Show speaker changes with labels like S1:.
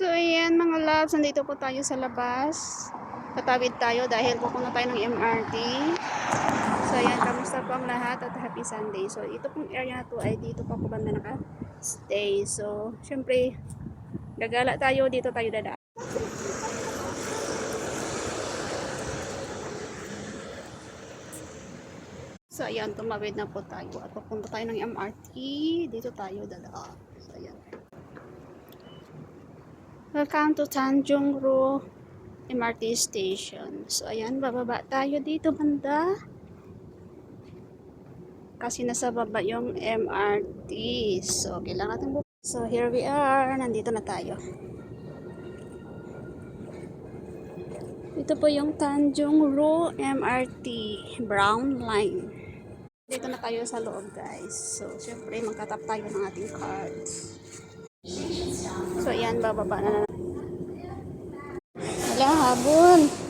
S1: So, ayan mga loves, nandito po tayo sa labas. Tatawid tayo dahil pupunta tayo ng MRT. So, ayan, kamusta po ang lahat at happy Sunday. So, ito pong area na to ay dito po ako banda naka-stay. So, syempre, gagala tayo, dito tayo dadaan. So, ayan, tumawid na po tayo. At papunta tayo ng MRT. Dito tayo dadaan. So, ayan. Welcome to Tanjung Ru MRT Station. So, ayan, bababa tayo dito banda. Kasi nasa baba yung MRT. So, kailangan natin bu- So, here we are. Nandito na tayo. Ito po yung Tanjung Ru MRT Brown Line. Dito na tayo sa loob, guys. So, syempre, magtatap tayo ng ating cards. So, ayan, bababa na na. Wala, habon.